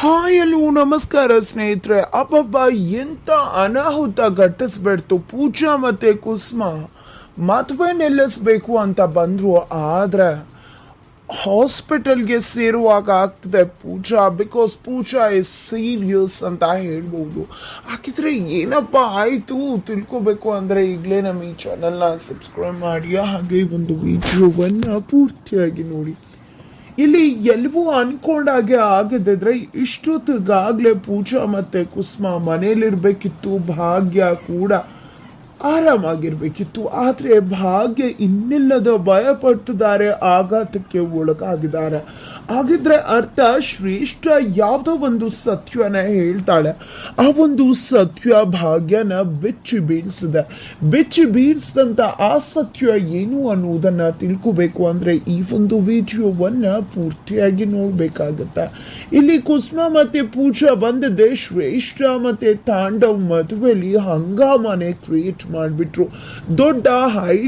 Hi ಎಲ್ಲೂ ನಮಸ್ಕಾರ ಸ್ನೇಹಿತರೆ. ಅಬ್ಬಬ್ಬ, ಎಂತ ಅನಾಹುತ ಘಟಿಸ್ಬಿಡ್ತು. ಪೂಜಾ ಮತ್ತೆ ಕುಸ್ಮ. ಮದುವೆ ನಿಲ್ಲಿಸ್ಬೇಕು ಅಂತ ಬಂದರು, ಆದ್ರೆ ಹಾಸ್ಪಿಟಲ್ಗೆ ಸೇರುವಾಗ ಆಗ್ತದೆ Pooja because Pooja is serious ಅಂತ ಹೇಳ್ಬೋದು. ಹಾಗಿದ್ರೆ ಏನಪ್ಪ ಆಯಿತು? ತಿಳ್ಕೊಬೇಕು ಅಂದರೆ ಈಗಲೇ ನಮ್ಮ ಈ ಚಾನಲ್ನ ಸಬ್ಸ್ಕ್ರೈಬ್ ಮಾಡಿ. ಹಾಗೆ ಒಂದು ವಿಡಿಯೋವನ್ನು ಪೂರ್ತಿಯಾಗಿ ನೋಡಿ. ಇಲ್ಲಿ ಎಲ್ಲವೂ ಅನ್ಕೊಂಡಾಗೆ ಆಗದಿದ್ರೆ ಇಷ್ಟೊತ್ತಿಗಾಗ್ಲೇ ಪೂಜಾ ಮತ್ತೆ ಕುಸ್ಮ ಮನೇಲಿರ್ಬೇಕಿತ್ತು ಭಾಗ್ಯ ಕೂಡ. ಆರಾಮಾಗಿರ್ಬೇಕಿತ್ತು, ಆದರೆ ಭಾಗ್ಯ ಇನ್ನಿಲ್ಲದ ಭಯಪಡ್ತಿದ್ದಾರೆ, ಆಘಾತಕ್ಕೆ ಒಳಗಾಗಿದ್ದಾರೆ. ಹಾಗಿದ್ರೆ ಅರ್ಥ, ಶ್ರೇಷ್ಠ ಯಾವುದೋ ಒಂದು ಸತ್ಯನ ಹೇಳ್ತಾಳೆ. ಆ ಒಂದು ಸತ್ಯ ಭಾಗ್ಯನ ಬೆಚ್ಚಿ ಬೀಳ್ಸಿದೆ. ಬೆಚ್ಚಿ ಬೀಳಿಸಿದಂಥ ಆ ಸತ್ಯ ಏನು ಅನ್ನೋದನ್ನು ತಿಳ್ಕೋಬೇಕು ಅಂದರೆ ಈ ಒಂದು ವಿಡಿಯೋವನ್ನು ಪೂರ್ತಿಯಾಗಿ ನೋಡಬೇಕಾಗತ್ತೆ. ಇಲ್ಲಿ ಕುಸುಮ ಮತ್ತೆ ಪೂಜಾ ಬಂದಿದೆ ಶ್ರೇಷ್ಠ ಮತ್ತು ತಾಂಡವ್ ಮದುವೆಲಿ ಹಂಗಾಮನೆ ಕ್ರಿಯೇಟ್ ಮಾಡಿಬಿಟ್ರು. ದೊಡ್ಡ ಹೈ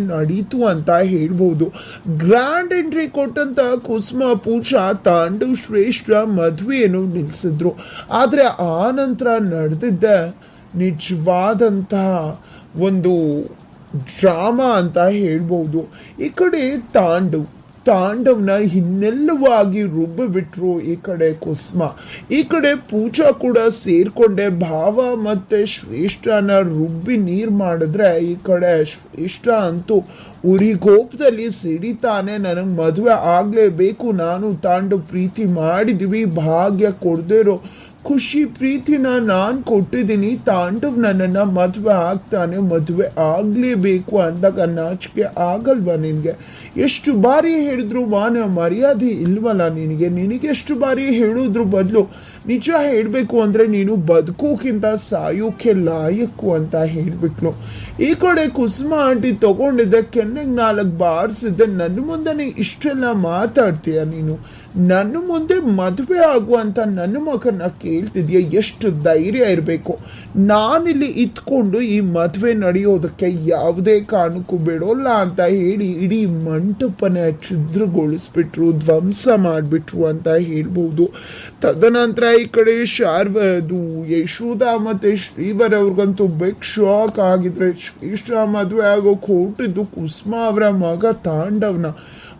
ನಡೀತು ಅಂತ ಹೇಳ್ಬೋದು. ಗ್ರ್ಯಾಂಡ್ ಎಂಟ್ರಿ ಕೊಟ್ಟಂತ ಕುಸುಮ, ಪೂಜಾ, ತಾಂಡು, ಶ್ರೇಷ್ಠ ಮದುವೆಯನ್ನು ನಿಲ್ಲಿಸಿದ್ರು ಆದರೆ ಆ ನಂತರ ನಡೆದಿದ್ದ ನಿಜವಾದಂತಹ ಒಂದು ಡ್ರಾಮಾ ಅಂತ ಹೇಳ್ಬೋದು. ಈ ಕಡೆ ತಾಂಡವ್ ತಾಂಡವ್ನ ಹಿನ್ನೆಲ್ಲವಾಗಿ ರುಬ್ಬ ಬಿಟ್ರು ಈ ಕಡೆ ಕುಸ್ಮ. ಈ ಕಡೆ ಪೂಜಾ ಕೂಡ ಸೇರ್ಕೊಂಡೆ. ಭಾವ ಮತ್ತೆ ಶ್ರೇಷ್ಠನ ರುಬ್ಬಿ ನೀರ್ ಮಾಡಿದ್ರೆ ಈ ಕಡೆ ಶ್ರೇಷ್ಠ ಅಂತೂ ಉರಿಗೋಪದಲ್ಲಿ ಸಿಡಿತಾನೆ. ನನಗೆ ಮದುವೆ ಆಗ್ಲೇಬೇಕು. ನಾನು ತಾಂಡವ್ ಪ್ರೀತಿ ಮಾಡಿದ್ವಿ. ಭಾಗ್ಯ ಕೊಡ್ದಿರೋ ಖುಷಿ ಪ್ರೀತಿನ ನಾನು ಕೊಟ್ಟಿದ್ದೀನಿ, ತಾಂಡವ್ ನನ್ನನ್ನ ಮದುವೆ ಆಗ್ತಾನೆ, ಮದುವೆ ಆಗಲೇಬೇಕು ಅಂದಾಗ ನಾಚಿಕೆ ಆಗಲ್ವಾ ನಿನಗೆ? ಎಷ್ಟು ಬಾರಿ ಹೇಳಿದ್ರು ವಾನ ಮರ್ಯಾದೆ ಇಲ್ವಲ್ಲ ನಿನಗೆ? ನಿನಗೆಷ್ಟು ಬಾರಿ ಹೇಳೋದ್ರ ಬದಲು ನಿಜ ಹೇಳಬೇಕು ಅಂದರೆ ನೀನು ಬದುಕೋಕ್ಕಿಂತ ಸಾಯೋಕ್ಕೆ ಲಾಯಕ್ಕು ಅಂತ ಹೇಳಿಬಿಟ್ಲು. ಈ ಕಡೆ ಕುಸುಮ ಆಂಟಿ ತಗೊಂಡಿದ್ದೆ ಕೆನ್ನೆಗೆ ನಾಲ್ಕು ಬಾರಿಸಿದ್ದೆ, ನನ್ನ ಮುಂದೆ ಇಷ್ಟೆಲ್ಲ ಮಾತಾಡ್ತೀಯ ನೀನು? ನನ್ನ ಮುಂದೆ ಮದುವೆ ಆಗುವಂಥ ನನ್ನ ಮಗನ ಕೇಳ್ತಿದ್ಯಾ ಎಷ್ಟು ಧೈರ್ಯ ಇರಬೇಕು? ನಾನಿಲ್ಲಿ ಇತ್ಕೊಂಡು ಈ ಮದುವೆ ನಡೆಯೋದಕ್ಕೆ ಯಾವುದೇ ಕಾರಣಕ್ಕೂ ಬಿಡೋಲ್ಲ ಅಂತ ಹೇಳಿ ಇಡೀ ಮಂಟಪನ ಛಿದ್ರಗೊಳಿಸ್ಬಿಟ್ರು, ಧ್ವಂಸ ಮಾಡಿಬಿಟ್ರು ಅಂತ ಹೇಳ್ಬೋದು. ತದನಂತರ ಈ ಕಡೆ ಶಾರ್ವದು ಯಶೋಧ ಮತ್ತು ಶ್ರೀವರ್ ಅವ್ರಿಗಂತೂ ಬೆಗ್ ಶಾಕ್ ಆಗಿದ್ರೆ ಶ್ರೀಶ್ರ ಮದುವೆ ಆಗೋ ಹೊರಟಿದ್ದು ಕುಸುಮ ಅವರ ಮಗ ತಾಂಡವ್ನ.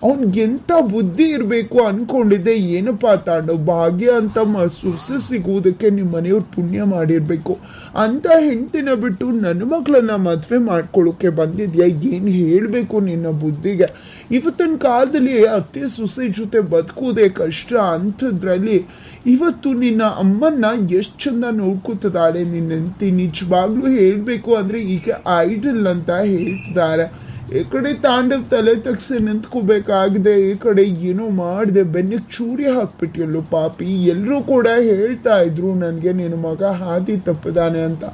ಅವ್ನಿಗೆ ಎಂತ ಬುದ್ಧಿ ಇರಬೇಕು ಅಂದ್ಕೊಂಡಿದ್ದೆ ಏನಪ್ಪಾ ತಾಂಡವ್, ಭಾಗ್ಯ ಅಂತ ಸೊಸೆ ಸಿಗುವುದಕ್ಕೆ ನಿಮ್ಮ ಮನೆಯವ್ರು ಪುಣ್ಯ ಮಾಡಿರಬೇಕು. ಅಂತ ಹೆಂಡ್ತಿನ ಬಿಟ್ಟು ನನ್ನ ಮಕ್ಕಳನ್ನ ಮದುವೆ ಮಾಡ್ಕೊಳ್ಳೋಕ್ಕೆ ಬಂದಿದ್ಯಾ? ಏನು ಹೇಳಬೇಕು ನಿನ್ನ ಬುದ್ಧಿಗೆ? ಇವತ್ತಿನ ಕಾಲದಲ್ಲಿ ಅತ್ತೆ ಸೊಸೆ ಜೊತೆ ಬದುಕುವುದೇ ಕಷ್ಟ ಅಂಥದ್ರಲ್ಲಿ ಇವತ್ತು ನಿನ್ನ ಅಮ್ಮನ್ನ ಎಷ್ಟು ಚಂದ ನೋಡ್ಕೊತಿದ್ದಾಳೆ ನಿನ್ನ ಹೆಂಡ್ತಿ. ನಿಜವಾಗ್ಲೂ ಹೇಳಬೇಕು ಅಂದರೆ ಈಗ ಐಡಲ್ ಅಂತ ಹೇಳ್ತಿದ್ದಾರೆ ಈ ಕಡೆ ತಾಂಡವ್ ತಲೆ ತಗ್ಸಿ ನಿಂತ್ಕೋಬೇಕಾಗದೆ, ಈ ಕಡೆ ಏನೋ ಮಾಡಿದೆ, ಬೆನ್ನಿಗೆ ಚೂರಿ ಹಾಕ್ಬಿಟ್ಟಿಯಲ್ಲೋ ಪಾಪಿ. ಎಲ್ಲರೂ ಕೂಡ ಹೇಳ್ತಾ ಇದ್ರು, ನನಗೆ ನಿನ್ನ ಮಗ ಹಾದಿ ತಪ್ಪದಾನೆ ಅಂತ.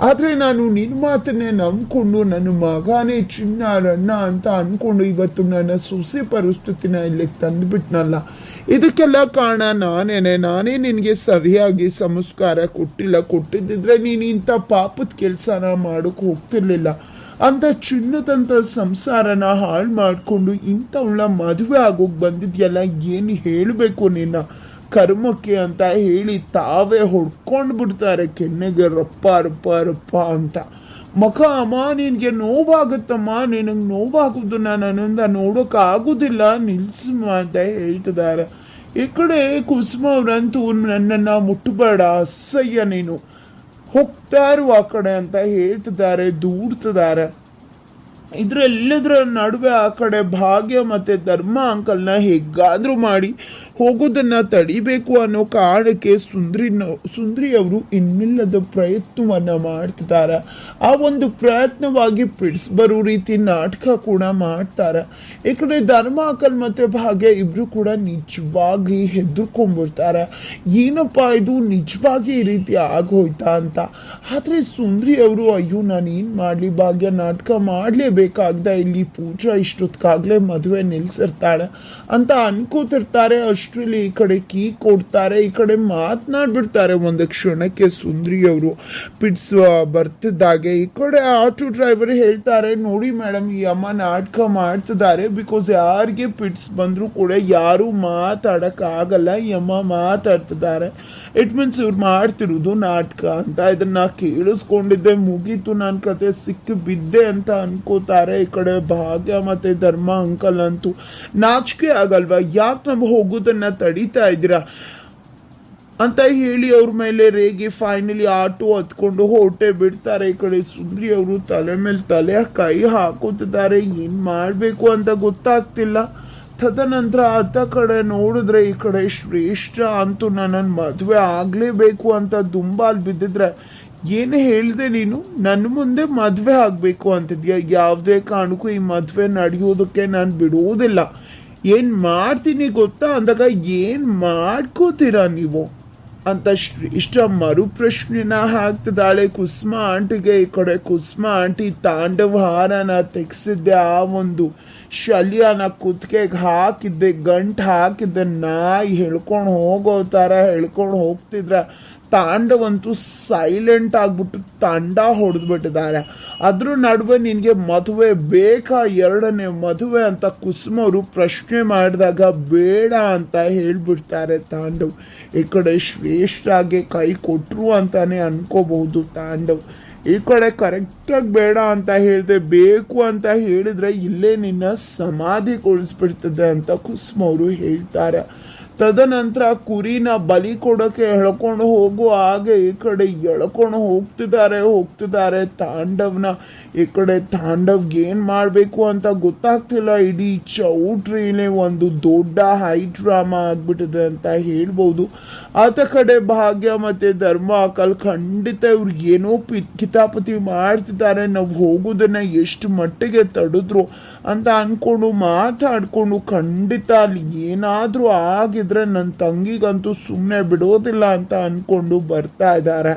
ಆದರೆ ನಾನು ನಿನ್ನ ಮಾತನ್ನೇ ನಂಬ್ಕೊಂಡು, ನನ್ನ ಮಗನೇ ಚಿನ್ನ ರಣ್ಣ ಅಂತ ಅಂದ್ಕೊಂಡು ಇವತ್ತು ನನ್ನ ಸೊಸೆ ಪರಿಸ್ಥಿತಿನ ಇಲ್ಲಿಗೆ ತಂದುಬಿಟ್ನಲ್ಲ. ಇದಕ್ಕೆಲ್ಲ ಕಾರಣ ನಾನೇನೆ. ನಾನೇ ನಿನಗೆ ಸರಿಯಾಗಿ ಸಂಸ್ಕಾರ ಕೊಟ್ಟಿಲ್ಲ. ಕೊಟ್ಟಿದ್ದಿದ್ರೆ ನೀನು ಇಂಥ ಪಾಪದ ಕೆಲಸನ ಮಾಡೋಕೆ ಹೋಗ್ತಿರ್ಲಿಲ್ಲ. ಅಂತ ಚಿನ್ನದಂಥ ಸಂಸಾರನ ಹಾಳು ಮಾಡಿಕೊಂಡು ಇಂಥವಳ ಮದುವೆ ಆಗೋಗಿ ಬಂದಿದ್ಯಲ್ಲ ಏನು ಹೇಳಬೇಕು ನಿನ್ನ ಕರ್ಮಕ್ಕೆ ಅಂತ ಹೇಳಿ ತಾವೇ ಹೊಡ್ಕೊಂಡು ಬಿಡ್ತಾರೆ ಕೆನ್ನೆಗೆ ರಪ್ಪ ರಪ್ಪ ರಪ್ಪ ಅಂತ ಮಖ ಅಮ್ಮ ನಿನಗೆ ನೋವಾಗುತ್ತಮ್ಮ ನಿನಗೆ ನೋವಾಗೋದನ್ನ ನನ್ನಿಂದ ನೋಡೋಕೆ ಆಗೋದಿಲ್ಲ ನಿಲ್ಸಮ್ಮ ಅಂತ ಹೇಳ್ತಿದ್ದಾರೆ ಈ ಕಡೆ ಕುಸುಮ ಅವರಂತೂ ನನ್ನನ್ನು ಮುಟ್ಟಬೇಡ ಅಸಹ್ಯ ನೀನು ಹೋಗ್ತಾ ಇರುವ ಆ ಕಡೆ ಅಂತ ಹೇಳ್ತಿದ್ದಾರೆ, ದೂಡ್ತಿದ್ದಾರೆ. ಇದರೆಲ್ಲದರ ನಡುವೆ ಆ ಕಡೆ ಭಾಗ್ಯ ಮತ್ತು ಧರ್ಮ ಅಂಕಲ್ನ ಹೇಗಾದ್ರೂ ಮಾಡಿ ಹೋಗೋದನ್ನ ತಡಿಬೇಕು ಅನ್ನೋ ಕಾರಣಕ್ಕೆ ಸುಂದ್ರಿ ಸುಂದ್ರಿ ಅವರು ಇನ್ನಿಲ್ಲದ ಪ್ರಯತ್ನವನ್ನ ಮಾಡ್ತಿದ್ದಾರೆ ಆ ಒಂದು ಪ್ರಯತ್ನವಾಗಿ ಪಿಡ್ಸ್ ಬರೋ ರೀತಿ ನಾಟಕ ಕೂಡ ಮಾಡ್ತಾರೆ. ಈ ಕಡೆ ಧರ್ಮ ಅಂಕಲ್ ಮತ್ತೆ ಭಾಗ್ಯ ಇಬ್ರು ಕೂಡ ನಿಜವಾಗಿ ಹೆದರ್ಕೊಂಡ್ಬಿಡ್ತಾರೆ. ಏನಪ್ಪ ಇದು? ನಿಜವಾಗಿ ಈ ರೀತಿ ಆಗೋಯ್ತಾ ಅಂತ. ಆದ್ರೆ ಸುಂದ್ರಿ ಅವರು, ಅಯ್ಯೋ ನಾನು ಏನ್ ಮಾಡ್ಲಿ? ಭಾಗ್ಯ, ನಾಟಕ ಮಾಡ್ಲೇಬೇಕಾಗ್ದ ಇಲ್ಲಿ? ಪೂಜಾ ಇಷ್ಟೊತ್ತಾಗ್ಲೇ ಮದುವೆ ನಿಲ್ಸಿರ್ತಾಳೆ ಅಂತ ಅನ್ಕೋತಿರ್ತಾರೆ ಅಷ್ಟು ಅಷ್ಟರಲ್ಲಿ ಈ ಕಡೆ ಕೀ ಕೊಡ್ತಾರೆ, ಈ ಕಡೆ ಮಾತನಾಡ್ಬಿಡ್ತಾರೆ. ಒಂದು ಕ್ಷಣಕ್ಕೆ ಸುಂದ್ರಿ ಅವರು ಪಿಟ್ಸ್ ಬರ್ತಿದ್ದಾಗೆ. ಈ ಕಡೆ ಆಟೋ ಡ್ರೈವರ್ ಹೇಳ್ತಾರೆ, ನೋಡಿ ಮೇಡಮ್ ಈ ಅಮ್ಮ ನಾಟಕ ಮಾಡ್ತಿದ್ದಾರೆ. ಬಿಕಾಸ್ ಯಾರಿಗೆ ಪಿಟ್ಸ್ ಬಂದರೂ ಕೂಡ ಯಾರು ಮಾತಾಡೋಕ್ಕಾಗಲ್ಲ. ಈ ಅಮ್ಮ ಮಾತಾಡ್ತಿದ್ದಾರೆ. ಇಟ್ ಮೀನ್ಸ್ ಇವ್ರು ಮಾಡ್ತಿರೋದು ನಾಟಕ ಅಂತ. ಇದನ್ನ ಕೇಳಿಸ್ಕೊಂಡಿದ್ದೆ. ಮುಗೀತು ನನ್ನ ಕತೆ. ಸಿಕ್ಕಿ ಬಿದ್ದೆ ಅಂತ ಅನ್ಕೋತಾರೆ. ಈ ಕಡೆ ಭಾಗ್ಯ ಮತ್ತು ಧರ್ಮ ಅಂಕಲ್ ಅಂತೂ. ನಾಚಿಕೆ ಆಗಲ್ವಾ? ಯಾಕೆ ನಾವು ಹೋಗೋದನ್ನ ತಡೀತಾ ಇದ್ದೀರಾ? ಅಂತ ಹೇಳಿ ಅವ್ರ ಮೇಲೆ ರೇಗಿ ಫೈನಲಿ ಆಟೋ ಹತ್ಕೊಂಡು ಹೊಟ್ಟೆ ಬಿಡ್ತಾರೆ ಈ ಕಡೆ ಸುಂದ್ರಿ ಅವರು ತಲೆ ಮೇಲೆ ತಲೆ ಕೈ ಹಾಕೋತಿದ್ದಾರೆ ಏನ್ ಮಾಡ್ಬೇಕು ಅಂತ ಗೊತ್ತಾಗ್ತಿಲ್ಲ. ತದನಂತರ ಅತ್ತ ಕಡೆ ನೋಡಿದ್ರೆ ಈ ಕಡೆ ಶ್ರೇಷ್ಠ ಅಂತೂ ನನ್ನ ಮದುವೆ ಆಗ್ಲೇಬೇಕು ಅಂತ ದುಂಬಾಲ್ ಬಿದ್ದಿದ್ರೆ ಏನು ಹೇಳಿದೆ ನೀನು? ನನ್ನ ಮುಂದೆ ಮದುವೆ ಆಗಬೇಕು ಅಂತಿದ್ಯಾ? ಯಾವುದೇ ಕಾರಣಕ್ಕೂ ಈ ಮದುವೆ ನಡೆಯೋದಕ್ಕೆ ನಾನು ಬಿಡುವುದಿಲ್ಲ. ಏನು ಮಾಡ್ತೀನಿ ಗೊತ್ತಾ? ಅಂದಾಗ ಏನು ಮಾಡ್ಕೋತೀರಾ ನೀವು? ಅಂತ ಇಷ್ಟ ಮರು ಪ್ರಶ್ನೆನ ಹಾಕ್ತಿದ್ದಾಳೆ. ಕುಸುಮ ಆಂಟಿಗೆ ಈ ಕಡೆ ಕುಸುಮ ಆಂಟಿ ತಾಂಡವ ಹಾರನ ತೆಗ್ಸಿದ್ದೆ. ಆ ಒಂದು ಶಲ್ಯನ ಕುತ್ತಿಗೆಗೆ ಹಾಕಿದ್ದೆ, ಗಂಟು ಹಾಕಿದ್ದೆ. ನಾಯಿ ಹೇಳ್ಕೊಂಡು ಹೋಗೋ ಥರ ಹೇಳ್ಕೊಂಡು ಹೋಗ್ತಿದ್ರೆ. ತಾಂಡವಂತೂ ಸೈಲೆಂಟ್ ಆಗಿಬಿಟ್ಟು ತಂಡ ಹೊಡೆದ್ಬಿಟ್ಟಿದ್ದಾರೆ. ಅದ್ರ ನಡುವೆ ನಿನಗೆ ಮದುವೆ ಬೇಕಾ? ಎರಡನೇ ಮದುವೆ ಅಂತ ಕುಸುಮವರು ಪ್ರಶ್ನೆ ಮಾಡಿದಾಗ ಬೇಡ ಅಂತ ಹೇಳ್ಬಿಡ್ತಾರೆ ತಾಂಡವ್. ಈ ಕಡೆ ಶ್ರೇಷ್ಠಾಗೆ ಕೈ ಕೊಟ್ಟರು ಅಂತಾನೆ ಅನ್ಕೋಬಹುದು ತಾಂಡವ್. ಈ ಕಡೆ ಕರೆಕ್ಟಾಗಿ ಬೇಡ ಅಂತ ಹೇಳಿದೆ ಬೇಕು ಅಂತ ಹೇಳಿದ್ರೆ ಇಲ್ಲೇ ನಿನ್ನ ಸಮಾಧಿಗೊಳಿಸ್ಬಿಡ್ತದೆ ಅಂತ ಕುಸುಮವರು ಹೇಳ್ತಾರೆ. ತದನಂತರ ಕುರಿನ ಬಲಿ ಕೊಡೋಕ್ಕೆ ಎಳ್ಕೊಂಡು ಹೋಗೋ, ಹಾಗೆ ಈ ಕಡೆ ಎಳ್ಕೊಂಡು ಹೋಗ್ತಿದ್ದಾರೆ ಹೋಗ್ತಿದ್ದಾರೆ. ತಾಂಡವ್ನ, ಈ ಕಡೆ ತಾಂಡವ್ಗೆ ಏನು ಮಾಡಬೇಕು ಅಂತ ಗೊತ್ತಾಗ್ತಿಲ್ಲ. ಇಡೀ ಚೌಟ್ರಿನೇ ಒಂದು ದೊಡ್ಡ ಹೈ ಡ್ರಾಮಾ ಆಗಿಬಿಟ್ಟಿದೆ ಅಂತ ಹೇಳ್ಬೋದು. ಆತ ಕಡೆ ಭಾಗ್ಯ ಮತ್ತು ಧರ್ಮ, ಅಕಲ್ ಖಂಡಿತ ಇವ್ರಿಗೆ ಏನೋ ಪಿ, ಕಿತಾಪತಿ ಮಾಡ್ತಿದ್ದಾರೆ. ನಾವು ಹೋಗೋದನ್ನು ಎಷ್ಟು ಮಟ್ಟಿಗೆ ತಡೆದ್ರು ಅಂತ ಅಂದ್ಕೊಂಡು ಮಾತಾಡಿಕೊಂಡು ಖಂಡಿತ ಅಲ್ಲಿ ಏನಾದ್ರೂ ಆಗಿದ್ರೆ ನನ್ನ ತಂಗಿಗಂತೂ ಸುಮ್ಮನೆ ಬಿಡೋದಿಲ್ಲ ಅಂತ ಅನ್ಕೊಂಡು ಬರ್ತಾ ಇದ್ದಾರೆ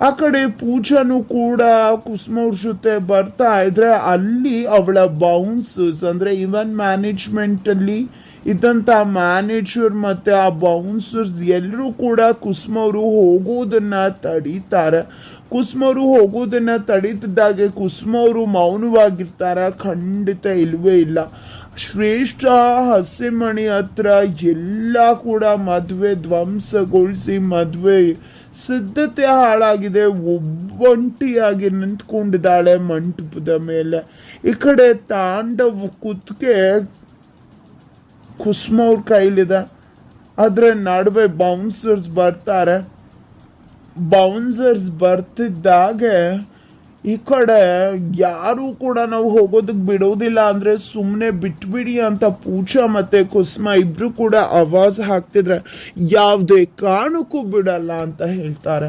ಆ ಕಡೆ ಪೂಜಾನು ಕೂಡ ಕುಸುಮವ್ರ ಜೊತೆ ಬರ್ತಾ ಇದ್ರೆ ಅಲ್ಲಿ ಅವಳ ಬೌನ್ಸಸ್ ಅಂದ್ರೆ ಇವನ್ ಮ್ಯಾನೇಜ್ಮೆಂಟ್ ಅಲ್ಲಿ ಇದ್ದಂತ ಮ್ಯಾನೇಜರ್ ಮತ್ತೆ ಆ ಬೌನ್ಸರ್ಸ್ ಎಲ್ಲರೂ ಕೂಡ ಕುಸುಮವ್ರು ಹೋಗೋದನ್ನ ತಡೀತಾರೆ. ಕುಸುಮ ಅವರು ಹೋಗೋದನ್ನ ತಡೀತಿದ್ದಾಗೆ ಕುಸುಮ ಅವರು ಮೌನವಾಗಿರ್ತಾರ. ಖಂಡಿತ ಇಲ್ವೇ ಇಲ್ಲ. ಶ್ರೇಷ್ಠ ಹಸಿಮಣಿ ಹತ್ರ ಎಲ್ಲ ಕೂಡ ಮದುವೆ ಧ್ವಂಸಗೊಳಿಸಿ ಮದುವೆ ಸಿದ್ಧತೆ ಹಾಳಾಗಿದೆ. ಒಬ್ಬಂಟಿಯಾಗಿ ನಿಂತ್ಕೊಂಡಿದ್ದಾಳೆ ಮಂಟಪದ ಮೇಲೆ. ಈ ಕಡೆ ತಾಂಡವ ಕುತ್ತಿಗೆ ಕುಸುಮ ಅವ್ರ ಕೈಲಿದೆ. ಆದರೆ ನಡುವೆ ಬೌನ್ಸರ್ಸ್ ಬರ್ತಾರೆ. ಬೌನ್ಸರ್ಸ್ ಬರ್ತಿದ್ದಾಗೆ, ಈ ಕಡೆ ಯಾರೂ ಕೂಡ ನಾವು ಹೋಗೋದಕ್ಕೆ ಬಿಡೋದಿಲ್ಲ ಅಂದರೆ ಸುಮ್ಮನೆ ಬಿಟ್ಬಿಡಿ ಅಂತ ಪೂಜಾ ಮತ್ತೆ ಕುಸ್ಮ ಇಬ್ಬರು ಕೂಡ ಆವಾಜ್ ಹಾಕ್ತಿದ್ರೆ ಯಾವುದೇ ಕಾರಣಕ್ಕೂ ಬಿಡಲ್ಲ ಅಂತ ಹೇಳ್ತಾರೆ.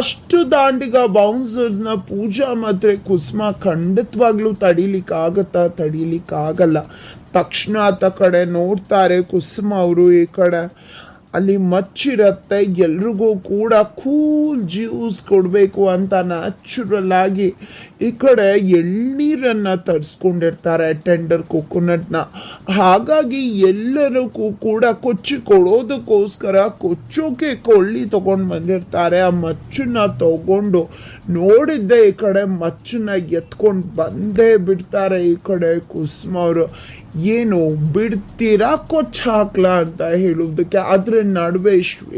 ಅಷ್ಟು ದಾಂಡಿಗ ಬೌನ್ಸರ್ಸ್ನ ಪೂಜಾ ಮತ್ತೆ ಕುಸುಮ ಖಂಡಿತವಾಗ್ಲೂ ತಡಿಲಿಕ್ಕಾಗತ್ತಾ? ತಡಿಲಿಕ್ಕಾಗಲ್ಲ. ತಕ್ಷಣ ಆತ ಕಡೆ ನೋಡ್ತಾರೆ ಕುಸುಮ ಅವರು ಈ ಕಡೆ. ಅಲ್ಲಿ ಮಚ್ಚಿರತ್ತೆ, ಎಲ್ರಿಗೂ ಕೂಡ ಕೂಲ್ ಜ್ಯೂಸ್ ಕೊಡಬೇಕು ಅಂತ ನ್ಯಾಚುರಲ್ ಆಗಿ ಈ ಕಡೆ ಎಳ್ನೀರನ್ನು ತರಿಸ್ಕೊಂಡಿರ್ತಾರೆ ಟೆಂಡರ್ ಕೊಕೊನಟ್ನ ಹಾಗಾಗಿ ಎಲ್ಲರಿಗೂ ಕೂಡ ಕೊಚ್ಚಿ ಕೊಡೋದಕ್ಕೋಸ್ಕರ ಕೊಚ್ಚೋಕೆ ಕೊಳ್ಳಿ ತೊಗೊಂಡು ಬಂದಿರ್ತಾರೆ. ಆ ಮಚ್ಚನ್ನ ತಗೊಂಡು ನೋಡಿದ್ದೆ ಈ ಕಡೆ ಮಚ್ಚನ್ನ ಎತ್ಕೊಂಡು ಬಂದೇ ಬಿಡ್ತಾರೆ ಈ ಕಡೆ ಕುಸುಮ ಅವರು. ಏನು ಬಿಡ್ತೀರಾ, ಕೊಚ್ಚ ಹಾಕ್ಲಾ ಅಂತ ಹೇಳೋದಕ್ಕೆ ಅದ್ರ ನಡುವೆ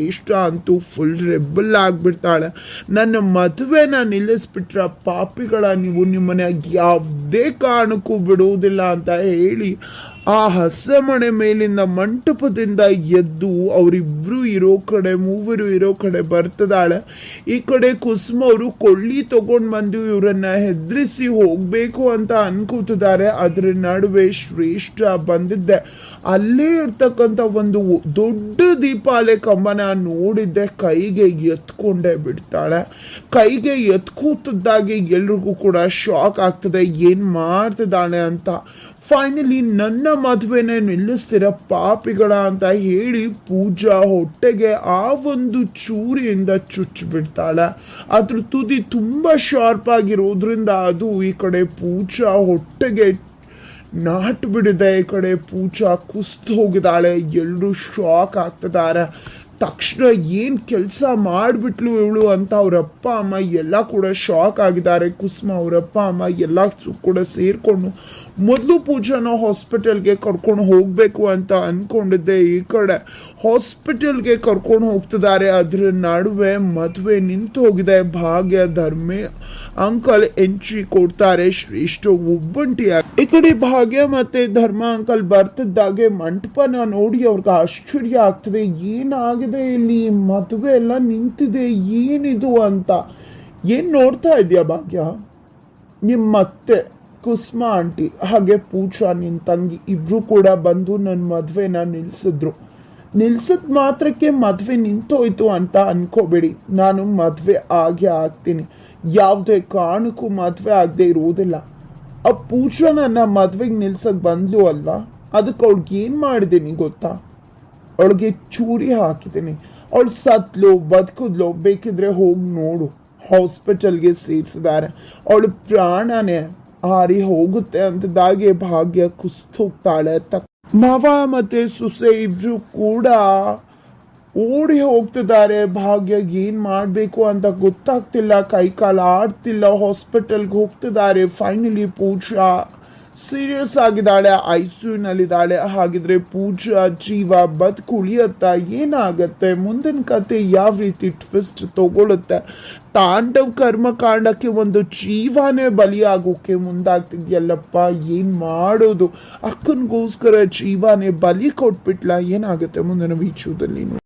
ಇಷ್ಟ ಅಂತೂ ಫುಲ್ ರೆಬಲ್ ಆಗ್ಬಿಡ್ತಾಳೆ. ನನ್ನ ಮದುವೆನ ನಿಲ್ಲಿಸ್ಬಿಟ್ರ ಪಾಪಿಗಳ ನೀವು ನಿಮ್ಮನೆ ಯಾವುದೇ ಕಾರಣಕ್ಕೂ ಬಿಡುವುದಿಲ್ಲ ಅಂತ ಹೇಳಿ ಆ ಹಸಮಣೆ ಮೇಲಿಂದ ಮಂಟಪದಿಂದ ಎದ್ದು ಅವರಿಬ್ರು ಇರೋ ಕಡೆ, ಮೂವರು ಇರೋ ಕಡೆ ಬರ್ತದಾಳೆ. ಈ ಕಡೆ ಕುಸುಮ ಅವರು ಕೊಳ್ಳಿ ತಗೊಂಡ್ ಬಂದು ಇವರನ್ನ ಹೆದರಿಸಿ ಹೋಗ್ಬೇಕು ಅಂತ ಅನ್ಕೋತಿದ್ದಾರೆ ಅದ್ರ ನಡುವೆ ಶ್ರೇಷ್ಠ ಬಂದಿದ್ದೆ. ಅಲ್ಲೇ ಇರ್ತಕ್ಕಂಥ ಒಂದು ದೊಡ್ಡ ದೀಪಾಲೆ ಕಂಬನ ನೋಡಿದ್ದೆ. ಕೈಗೆ ಎತ್ಕೊಂಡೇ ಬಿಡ್ತಾಳೆ. ಕೈಗೆ ಎತ್ಕೋತಿದ್ದಾಗೆ ಎಲ್ರಿಗೂ ಕೂಡ ಶಾಕ್ ಆಗ್ತದೆ. ಏನ್ ಮಾಡ್ತಿದ್ದಾಳೆ ಅಂತ. ಫೈನಲಿ ನನ್ನ ಮದುವೆನೇ ನಿಲ್ಲಿಸ್ತಿರ ಪಾಪಿಗಳ ಅಂತ ಹೇಳಿ ಪೂಜಾ ಹೊಟ್ಟೆಗೆ ಆ ಒಂದು ಚೂರಿಯಿಂದ ಚುಚ್ಚಿಬಿಡ್ತಾಳೆ ಅದ್ರ ತುದಿ ತುಂಬ ಶಾರ್ಪ್ ಆಗಿರೋದ್ರಿಂದ ಅದು ಈ ಕಡೆ ಪೂಜಾ ಹೊಟ್ಟೆಗೆ ನಾಟ್ ಬಿಡಿದೆ. ಈ ಕಡೆ ಪೂಜಾ ಕುಸ್ತು ಹೋಗಿದ್ದಾಳೆ. ಎಲ್ಲರೂ ಶಾಕ್ ಆಗ್ತಿದ್ದಾರೆ. ತಕ್ಷಣ ಏನು ಕೆಲಸ ಮಾಡಿಬಿಟ್ಲು ಇವಳು ಅಂತ ಅವರಪ್ಪ ಅಮ್ಮ ಎಲ್ಲ ಕೂಡ ಶಾಕ್ ಆಗಿದ್ದಾರೆ. ಕುಸುಮ ಅವರಪ್ಪ ಅಮ್ಮ ಎಲ್ಲ ಕೂಡ ಸೇರಿಕೊಂಡು ಮೊದಲು ಪೂಜಾನ ಹಾಸ್ಪಿಟಲ್ಗೆ ಕರ್ಕೊಂಡು ಹೋಗಬೇಕು ಅಂತ ಅಂದ್ಕೊಂಡಿದ್ದೆ ಈ ಕಡೆ ಹಾಸ್ಪಿಟಲ್ಗೆ ಕರ್ಕೊಂಡು ಹೋಗ್ತಿದ್ದಾರೆ. ಅದರ ನಡುವೆ ಮದುವೆ ನಿಂತು ಹೋಗಿದೆ ಭಾಗ್ಯ, ಧರ್ಮೆ ಅಂಕಲ್ ಎಂಟ್ರಿ ಕೊಡ್ತಾರೆ. ಶ್ರೇಷ್ಠ ಒಬ್ಬಂಟಿಯಾಗಿ ಈ ಕಡೆ ಭಾಗ್ಯ ಮತ್ತೆ ಧರ್ಮ ಅಂಕಲ್ ಬರ್ತಿದ್ದಾಗೆ ಮಂಟಪನ ನೋಡಿ ಅವ್ರಿಗೆ ಆಶ್ಚರ್ಯ ಆಗ್ತದೆ. ಏನಾಗಿದೆ? ಇಲ್ಲಿ, ಮದುವೆ ಎಲ್ಲ ನಿಂತಿದೆ, ಏನಿದು ಅಂತ. ಏನ್ ನೋಡ್ತಾ ಇದೆಯಾ ಭಾಗ್ಯ? ನಿಮ್ಮತ್ತೆ ಕುಸ್ಮಾ ಆಂಟಿ, ಹಾಗೆ ಪೂಜಾ ನಿನ್ನ ತಂಗಿ, ಇಬ್ರು ಕೂಡ ಬಂದು ನನ್ನ ಮದುವೆನ ನಿಲ್ಸಿದ್ರು. ನಿಲ್ಸಿದ ಮಾತ್ರಕ್ಕೆ ಮದುವೆ ನಿಂತೋಯ್ತು ಅಂತ ಅನ್ಕೋಬೇಡಿ. ನಾನು ಮದುವೆ ಆಗೇ ಆಗ್ತೀನಿ. ಯಾವುದೇ ಕಾರಣಕ್ಕೂ ಮದುವೆ ಆಗದೆ ಇರುವುದಿಲ್ಲ. ಆ ಪೂಜಾ ನನ್ನ ಮದುವೆಗೆ ನಿಲ್ಸಕ್ ಬಂದ್ಲು ಅಲ್ವಾ ಅದಕ್ಕೆ ಅವ್ಳಿಗೆ ಏನ್ ಮಾಡಿದ್ದೀನಿ ಗೊತ್ತಾ? ಅವಳಿಗೆ ಚೂರಿ ಹಾಕಿದ್ದೀನಿ ಅವಳು ಸತ್ಲು ಬದುಕಿದ್ಲು ಬೇಕಿದ್ರೆ ಹೋಗಿ ನೋಡು ಹಾಸ್ಪಿಟಲ್ಗೆ ಸೇರಿಸಿದ್ದಾರೆ ಅವಳು ಪ್ರಾಣನೇ ಹಾರಿ ಹೋಗುತ್ತೆ ಅಂತದಾಗೆ ಭಾಗ್ಯ ಕುಸ್ತು ಹೋಗ್ತಾಳೆ ತಕ್ ಮವ ಮತ್ತೆ ಸುಸೆ ಇಬ್ರು ಕೂಡ ಓಡಿ ಹೋಗ್ತಿದ್ದಾರೆ ಭಾಗ್ಯ ಏನ್ ಮಾಡ್ಬೇಕು ಅಂತ ಗೊತ್ತಾಗ್ತಿಲ್ಲ ಕೈ ಕಾಲು ಆಡ್ತಿಲ್ಲ ಹಾಸ್ಪಿಟಲ್ಗೆ ಹೋಗ್ತಿದ್ದಾರೆ ಫೈನಲಿ ಪೂಜಾ ಸೀರಿಯಸ್ ಆಗಿದ್ದಾಳೆ ಐಸಿಯುನಲ್ಲಿದ್ದಾಳೆ ಹಾಗಿದ್ರೆ ಪೂಜಾ, ಜೀವ ಬದುಕುಳಿಯತ್ತ ಏನಾಗತ್ತೆ? ಮುಂದಿನ ಕತೆ ಯಾವ ರೀತಿ ಟ್ವಿಸ್ಟ್ ತಗೊಳುತ್ತೆ? ತಾಂಡವ್ ಕರ್ಮಕಾಂಡಕ್ಕೆ ಒಂದು ಜೀವನೇ ಬಲಿಯಾಗೋಕೆ ಮುಂದಾಗ್ತಿದ್ಯಲ್ಲಪ್ಪ, ಏನ್ ಮಾಡೋದು? ಅಕ್ಕನಿಗೋಸ್ಕರ ಜೀವನೇ ಬಲಿ ಕೊಟ್ಬಿಟ್ಲ, ಏನಾಗುತ್ತೆ ಮುಂದಿನ ವಿಷಯದಲ್ಲಿ